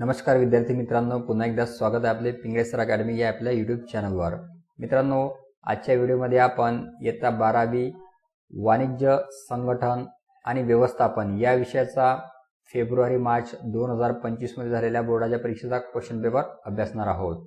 नमस्कार विद्यार्थी मित्रांनो पुन्हा एकदा स्वागत आहे आपले पिंगळेसर अकॅडमी या आपल्या यूट्यूब चॅनलवर मित्रांनो आजच्या व्हिडिओमध्ये आपण इयत्ता बारावी वाणिज्य संघटन आणि व्यवस्थापन या विषयाचा फेब्रुवारी मार्च दोन हजार पंचवीसमध्ये झालेल्या बोर्डाच्या परीक्षेचा क्वेश्चन पेपर अभ्यासणार आहोत.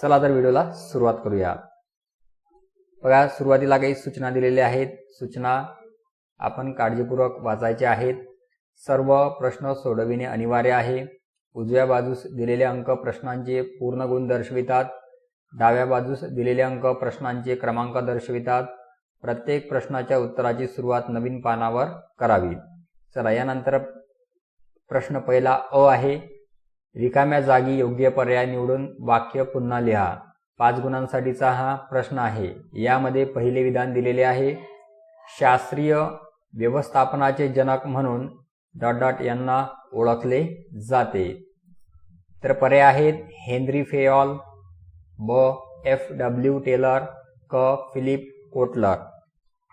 चला तर व्हिडिओला सुरुवात करूया. बघा सुरुवातीला काही सूचना दिलेल्या आहेत. सूचना आपण काळजीपूर्वक वाचायच्या आहेत. सर्व प्रश्न सोडविणे अनिवार्य आहे. उजव्या बाजूस दिलेले अंक प्रश्नांचे पूर्ण गुण दर्शवितात. डाव्या बाजूस दिलेले अंक प्रश्नांचे क्रमांक दर्शवितात. प्रत्येक प्रश्नाच्या उत्तराची सुरुवात नवीन पानावर करावी. चला यानंतर प्रश्न पहिला अ आहे. रिकाम्या जागी योग्य पर्याय निवडून वाक्य पुन्हा लिहा. पाच गुणांसाठीचा हा प्रश्न आहे. यामध्ये पहिले विधान दिलेले आहे. शास्त्रीय व्यवस्थापनाचे जनक म्हणून डॉट डॉट यांना ओळखले जाते. तर पर्याय आहेत हेनरी फेयॉल ब. एफ. डब्ल्यू. टेलर क. Philip Kotler.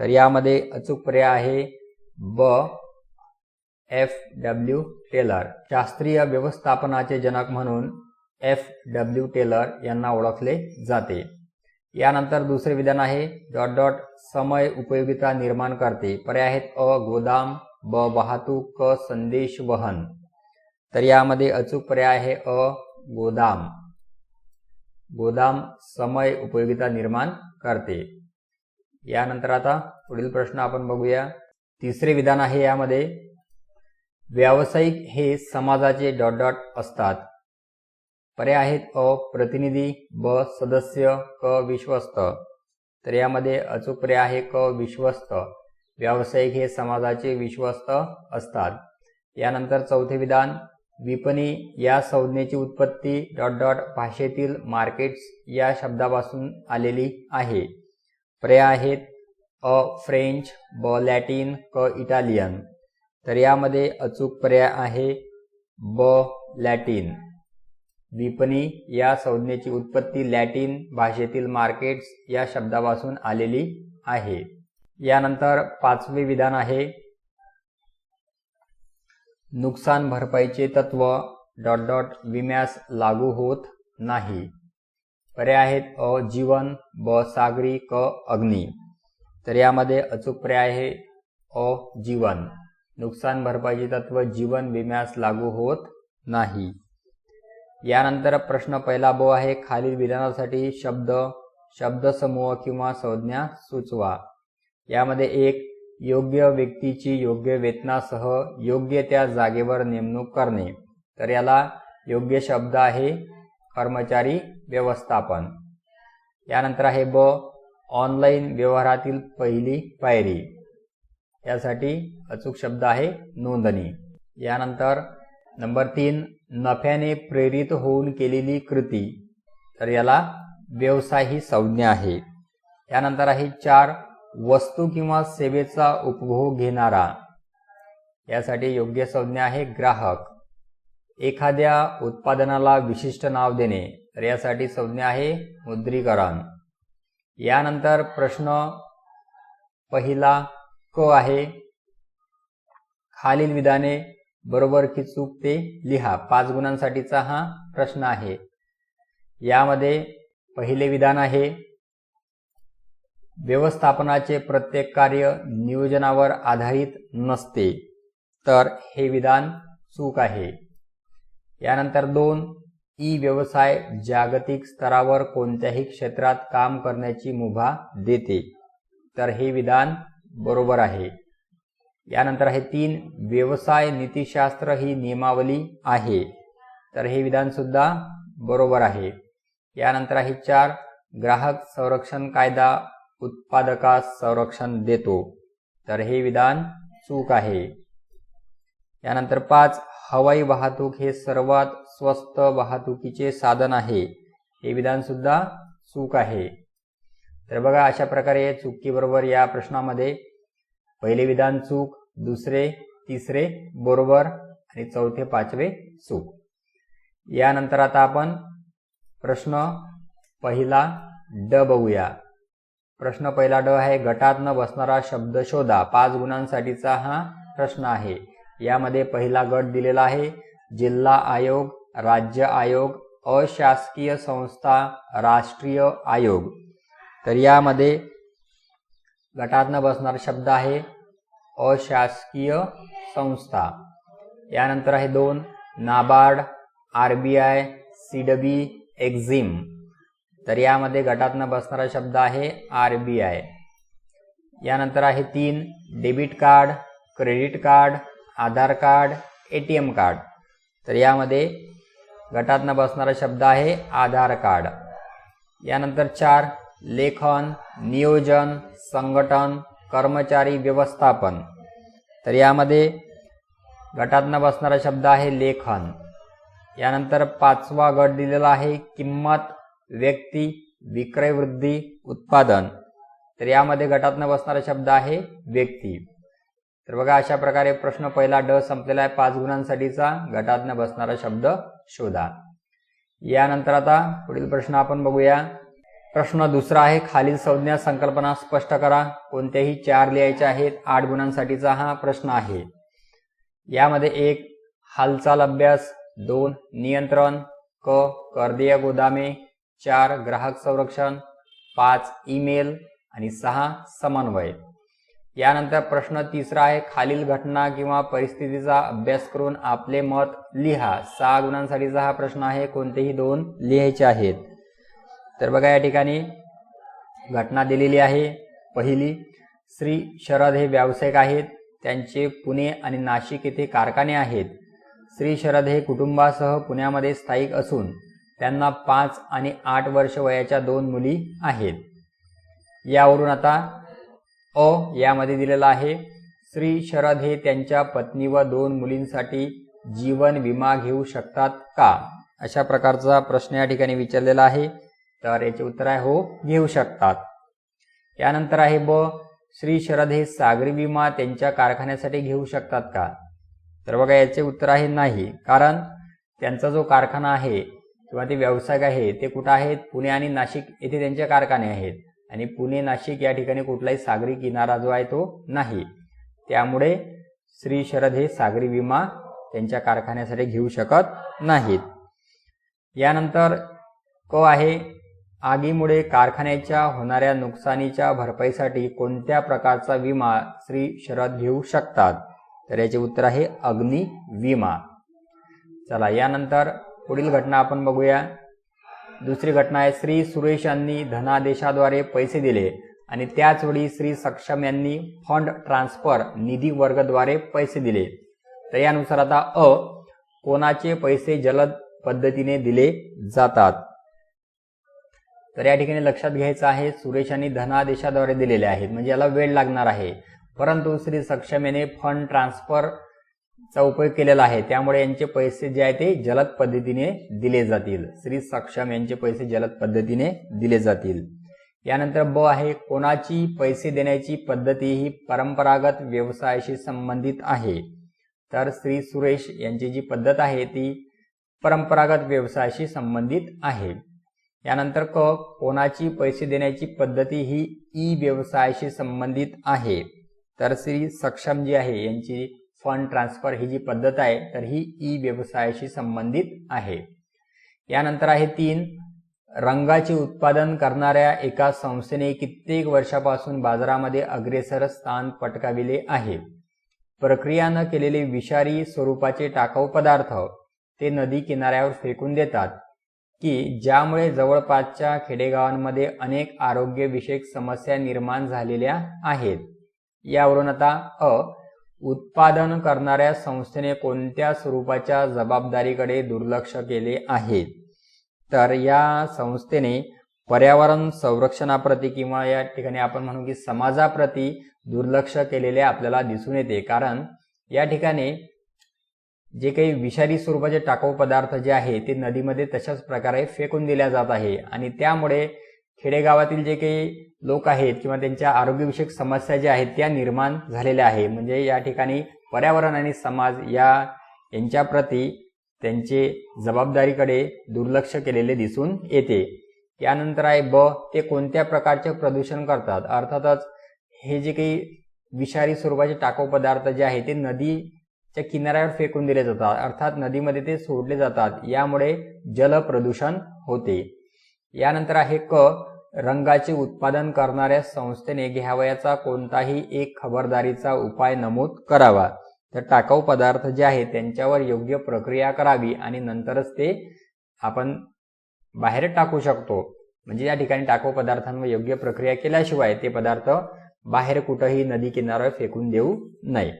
तर यामध्ये अचूक पर्याय आहे ब. एफ. डब्ल्यू. टेलर. शास्त्रीय व्यवस्थापनाचे जनक म्हणून एफ. डब्ल्यू. टेलर यांना ओळखले जाते. यानंतर दुसरे विधान आहे डॉट डॉट समय उपयोगिता निर्माण करते. पर्याय आहेत अ. गोदाम ब. वाहतूक क. संदेश वहन. तर यामध्ये अचूक पर्याय आहे अ गोदाम. गोदाम समय उपयोगिता निर्माण करते. यानंतर आता पुढील प्रश्न आपण बघूया. तिसरे विधान आहे यामध्ये व्यावसायिक हे समाजाचे डॉट डॉट असतात. पर्याय आहेत अ प्रतिनिधी ब सदस्य क विश्वस्त. तर यामध्ये अचूक पर्याय आहे क विश्वस्त. व्यावसायिक हे समाजाचे विश्वस्त असतात. यानंतर चौथे विधान विपणी या संज्ञेची उत्पत्ती डॉट डॉट भाषेतील मार्केट्स या शब्दापासून आलेली आहे. पर्याय आहेत अ फ्रेंच ब लॅटिन क इटालियन. तर यामध्ये अचूक पर्याय आहे ब लॅटिन. विपणी या संज्ञेची उत्पत्ती लॅटिन भाषेतील मार्केट्स या शब्दापासून आलेली आहे. यानंतर पाचवे विधान आहे नुकसान भरपाईचे तत्व डॉट डॉट विम्यास लागू होत नाही. पर्याय आहेत अ जीवन ब सागरी क अग्नी. तर यामध्ये अचूक पर्याय आहे अ जीवन. नुकसान भरपाईचे तत्व जीवन विम्यास लागू होत नाही. यानंतर प्रश्न पहिला ब आहे खालील विधानासाठी शब्द शब्दसमूह किंवा संज्ञा सुचवा. यामध्ये एक योग्य व्यक्तीची योग्य वेतनासह योग्य त्या जागेवर नेमणूक करणे. तर याला योग्य शब्द आहे कर्मचारी व्यवस्थापन. यानंतर आहे ब ऑनलाईन व्यवहारातील पहिली पायरी. यासाठी अचूक शब्द आहे नोंदणी. यानंतर नंबर तीन नफ्याने प्रेरित होऊन केलेली कृती. तर याला व्यवसाय ही संज्ञा आहे. यानंतर आहे चार वस्तू किंवा सेवेचा उपभोग घेणारा यासाठी योग्य संज्ञा आहे ग्राहक. एखाद्या उत्पादनाला विशिष्ट नाव देणे तर यासाठी संज्ञा आहे मुद्रीकरण. यानंतर प्रश्न पहिला क आहे. खालील विधाने बरोबर की चूक ते लिहा. पाच गुणांसाठीचा हा प्रश्न आहे. यामध्ये पहिले विधान आहे व्यवस्थापनाचे प्रत्येक कार्य नियोजनावर आधारित नसते. तर हे विधान चूक आहे. यानंतर दोन ई व्यवसाय जागतिक स्तरावर कोणत्याही क्षेत्रात काम करण्याची मुभा देते. तर हे विधान बरोबर आहे. यानंतर आहे तीन व्यवसाय नीतिशास्त्र ही नियमावली आहे. तर हे विधान सुद्धा बरोबर आहे. यानंतर आहे चार ग्राहक संरक्षण कायदा उत्पादकास संरक्षण देतो तर हे विधान चूक आहे. यानंतर पाच हवाई वाहतूक हे सर्वात स्वस्त वाहतुकीचे साधन आहे. हे विधान सुद्धा चूक आहे. तर बघा अशा प्रकारे चुकीबरोबर या प्रश्नामध्ये पहिले विधान चूक दुसरे तिसरे बरोबर आणि चौथे पाचवे चूक. यानंतर आता आपण प्रश्न पहिला ड बघूया. प्रश्न पहिला ड आहे गटात न बसणारा शब्द शोधा. पाच गुणांसाठीचा हा प्रश्न आहे. यामध्ये पहिला गट दिलेला आहे. जिल्हा आयोग राज्य आयोग अशासकीय संस्था राष्ट्रीय आयोग. तर यामध्ये गटातनं बसणारा शब्द आहे अशासकीय संस्था. यानंतर आहे दोन NABARD R B I SIDBI EXIM. तर यामध्ये गटातनं बसणारा शब्द आहे आर बी आय यानंतर आहे तीन debit card credit card Aadhaar card A T M card. तर यामध्ये गटातनं बसणारा शब्द आहे आधार कार्ड. यानंतर चार लेखन नियोजन संघटन कर्मचारी व्यवस्थापन. तर यामध्ये गटातनं बसणारा शब्द आहे लेखन. यानंतर पाचवा गट दिलेला आहे किंमत व्यक्ती विक्रय वृद्धी उत्पादन. तर यामध्ये गटातनं बसणारा शब्द आहे व्यक्ती. तर बघा अशा प्रकारे प्रश्न पहिला ड संपलेला आहे. पाच गुणांसाठीचा गटातनं बसणारा शब्द शोधा. यानंतर आता पुढील प्रश्न आपण बघूया. प्रश्न दुसरा आहे. खालील संज्ञा संकल्पना स्पष्ट करा. कोणत्याही चार लिहायच्या आहेत आठ गुणांसाठीचा हा प्रश्न आहे. यामध्ये एक हालचाल अभ्यास. दोन नियंत्रण. क करदेय गोदामे. चार ग्राहक संरक्षण पाच ईमेल आणि सहा समन्वय. यानंतर प्रश्न तिसरा आहे खालील घटना किंवा परिस्थितीचा अभ्यास करून आपले मत लिहा. सहा गुणांसाठीचा हा प्रश्न आहे कोणतेही दोन लिहायचे आहेत. तर बघा या ठिकाणी घटना दिलेली आहे. पहिली श्री शरद हे व्यावसायिक आहेत. त्यांचे पुणे आणि नाशिक येथे कारखाने आहेत. श्री शरद हे कुटुंबासह पुण्यामध्ये स्थायिक असून त्यांना पाच आणि आठ वर्ष वयाच्या दोन मुली आहेत. यावरून आता अ यामध्ये दिलेला आहे श्री शरद हे त्यांच्या पत्नी व दोन मुलींसाठी जीवन विमा घेऊ शकतात का? अशा प्रकारचा प्रश्न या ठिकाणी विचारलेला आहे. तर याचे उत्तर आहे हो घेऊ शकतात. यानंतर आहे ब श्री शरद हे सागरी विमा त्यांच्या कारखान्यासाठी घेऊ शकतात का? तर बघा याचे उत्तर आहे नाही. कारण त्यांचा जो कारखाना आहे किंवा ते व्यावसायिक आहे ते कुठं आहेत? पुणे आणि नाशिक येथे त्यांचे कारखाने आहेत. आणि पुणे नाशिक या ठिकाणी कुठलाही सागरी किनारा जो आहे तो नाही. त्यामुळे श्री शरद हे सागरी विमा त्यांच्या कारखान्यासाठी घेऊ शकत नाहीत. यानंतर क आहे आगीमुळे कारखान्याच्या होणाऱ्या नुकसानीच्या भरपाईसाठी कोणत्या प्रकारचा विमा श्री शरद घेऊ शकतात? तर याचे उत्तर आहे अग्नि विमा. चला यानंतर पुढील घटना आपण बघूया. दुसरी घटना आहे श्री सुरेश यांनी धनादेशाद्वारे पैसे दिले आणि त्याचवेळी श्री सक्षम यांनी फंड ट्रान्सफर निधी वर्गद्वारे पैसे दिले. तर यानुसार आता अ कोणाचे पैसे जलद पद्धतीने दिले जातात? तर या ठिकाणी लक्षात घ्यायचं आहे सुरेश यांनी धनादेशाद्वारे दिलेले आहेत म्हणजे याला वेळ लागणार आहे. परंतु श्री सक्षम याने फंड ट्रान्सफर चा उपयोग केलेला आहे. त्यामुळे यांचे पैसे जे आहे ते जलद पद्धतीने दिले जातील. श्री सक्षम यांचे पैसे जलद पद्धतीने दिले जातील. यानंतर ब आहे कोणाची पैसे देण्याची पद्धती ही परंपरागत व्यवसायाशी संबंधित आहे? तर श्री सुरेश यांची जी पद्धत आहे ती परंपरागत व्यवसायाशी संबंधित आहे. यानंतर क कोणाची पैसे देण्याची पद्धती ही ई व्यवसायाशी संबंधित आहे? तर श्री सक्षम जी आहे यांची फंड ट्रान्सफर ही जी पद्धत आहे तर ही ई व्यवसायाशी संबंधित आहे. यानंतर आहे तीन रंगाचे उत्पादन करणाऱ्या एका संस्थेने कित्येक वर्षापासून बाजारामध्ये अग्रेसर स्थान पटकाविले आहे. प्रक्रिया न केलेले विषारी स्वरूपाचे टाकाऊ पदार्थ ते नदी किनाऱ्यावर फेकून देतात की ज्यामुळे जवळपासच्या खेडेगावांमध्ये अनेक आरोग्यविषयक समस्या निर्माण झालेल्या आहेत. यावरून आता अ उत्पादन करणाऱ्या संस्थेने कोणत्या स्वरूपाच्या जबाबदारीकडे दुर्लक्ष केले आहे? तर या संस्थेने पर्यावरण संरक्षणाप्रती किंवा या ठिकाणी आपण म्हणू की समाजाप्रती दुर्लक्ष केलेले आपल्याला दिसून येते. कारण या ठिकाणी जे काही विषारी स्वरूपाचे टाकाऊ पदार्थ जे आहे ते नदीमध्ये तशाच प्रकारे फेकून दिल्या जात आहे. आणि त्यामुळे खेडेगावातील जे काही लोक आहेत किंवा त्यांच्या आरोग्यविषयक समस्या ज्या आहेत त्या निर्माण झालेल्या आहे. म्हणजे या ठिकाणी पर्यावरण आणि समाज या यांच्याप्रती त्यांचे जबाबदारीकडे दुर्लक्ष केलेले दिसून येते. यानंतर आहे ब ते कोणत्या प्रकारचे प्रदूषण करतात? अर्थातच हे जे काही विषारी स्वरूपाचे टाकाऊ पदार्थ जे आहे ते नदीच्या किनाऱ्यावर फेकून दिले जातात. अर्थात नदीमध्ये ते सोडले जातात. यामुळे जल प्रदूषण होते. यानंतर आहे क रंगाचे उत्पादन करणाऱ्या संस्थेने घ्यावयाचा कोणताही एक खबरदारीचा उपाय नमूद करावा. तर टाकाऊ पदार्थ जे आहेत त्यांच्यावर योग्य प्रक्रिया करावी आणि नंतरच ते आपण बाहेर टाकू शकतो. म्हणजे या ठिकाणी टाकाऊ पदार्थांवर योग्य प्रक्रिया केल्याशिवाय ते पदार्थ बाहेर कुठंही नदी किनाऱ्यावर फेकून देऊ नये.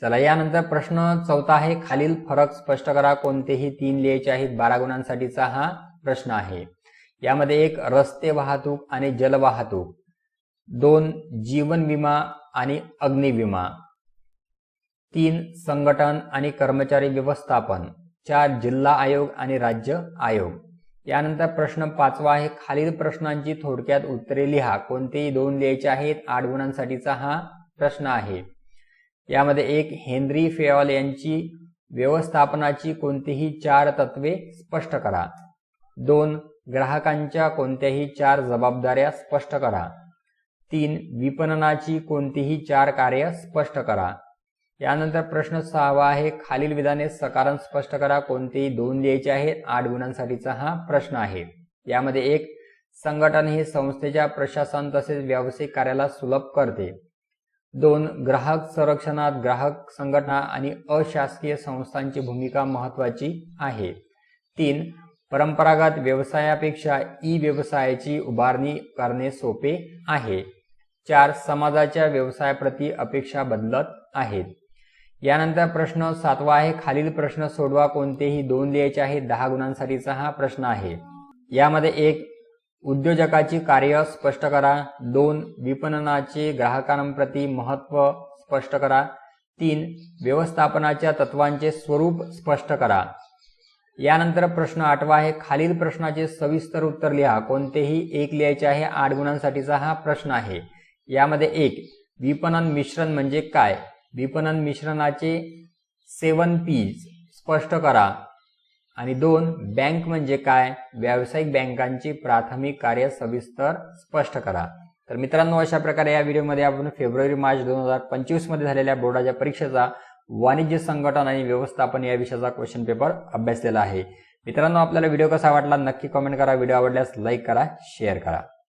चला यानंतर प्रश्न चौथा आहे. खालील फरक स्पष्ट करा. कोणतेही तीन लिहायचे आहेत? बारा गुणांसाठीचा हा प्रश्न आहे. यामध्ये एक रस्ते वाहतूक आणि जल वाहतूक दोन जीवन विमा आणि अग्निविमा तीन संघटन आणि कर्मचारी व्यवस्थापन चार जिल्हा आयोग आणि राज्य आयोग. यानंतर प्रश्न पाचवा आहे खालील प्रश्नांची थोडक्यात उत्तरे लिहा. कोणतेही दोन लिहायचे आहेत आठ गुणांसाठीचा हा प्रश्न आहे. यामध्ये एक हेनरी फेऑल यांची व्यवस्थापनाची कोणतीही चार तत्वे स्पष्ट करा. दोन ग्राहकांच्या कोणत्याही चार जबाबदाऱ्या स्पष्ट करा. तीन विपणनाची कोणतीही चार कार्य स्पष्ट करा. यानंतर प्रश्न सहावा आहे खालील विधाने सकारण स्पष्ट करा कोणतेही दोन लिहायचे आहेत आठ गुणांसाठीचा हा प्रश्न आहे. यामध्ये एक संघटन हे संस्थेच्या प्रशासन तसेच व्यावसायिक कार्याला सुलभ करते. दोन ग्राहक संरक्षणात ग्राहक संघटना आणि अशासकीय संस्थांची भूमिका महत्वाची आहे. तीन परंपरागत व्यवसायापेक्षा ई व्यवसायाची उभारणी करणे सोपे आहे. चार समाजाच्या व्यवसायाप्रती अपेक्षा बदलत आहेत. यानंतर प्रश्न सातवा आहे खालील प्रश्न सोडवा कोणतेही दोन लिहायचे आहे दहा गुणांसाठीचा हा प्रश्न आहे. यामध्ये एक उद्योजकाची कार्य स्पष्ट करा. दोन विपणनाचे ग्राहकांप्रती महत्त्व स्पष्ट करा. तीन व्यवस्थापनाच्या तत्वांचे स्वरूप स्पष्ट करा. यानंतर प्रश्न आठवा आहे. खालील प्रश्नाचे सविस्तर उत्तर लिहा. कोणतेही एक लिहायचे आहे आठ गुणांसाठीचा हा प्रश्न आहे. यामध्ये एक विपणन मिश्रण म्हणजे काय? विपणन मिश्रणाचे सेवन पीज स्पष्ट करा. आणि दोन बँक म्हणजे काय? व्यावसायिक बँकांची प्राथमिक कार्य सविस्तर स्पष्ट करा. तर मित्रांनो अशा प्रकारे या व्हिडिओमध्ये आपण फेब्रुवारी मार्च दोन हजार पंचवीसमध्ये झालेल्या बोर्डाच्या परीक्षेचा वाणिज्य संघटन आणि व्यवस्थापन या विषयाचा क्वेश्चन पेपर अभ्यासलेला आहे. मित्रांनो आपल्याला व्हिडिओ कसा वाटला नक्की कमेंट करा. व्हिडिओ आवडल्यास लाईक करा शेअर करा.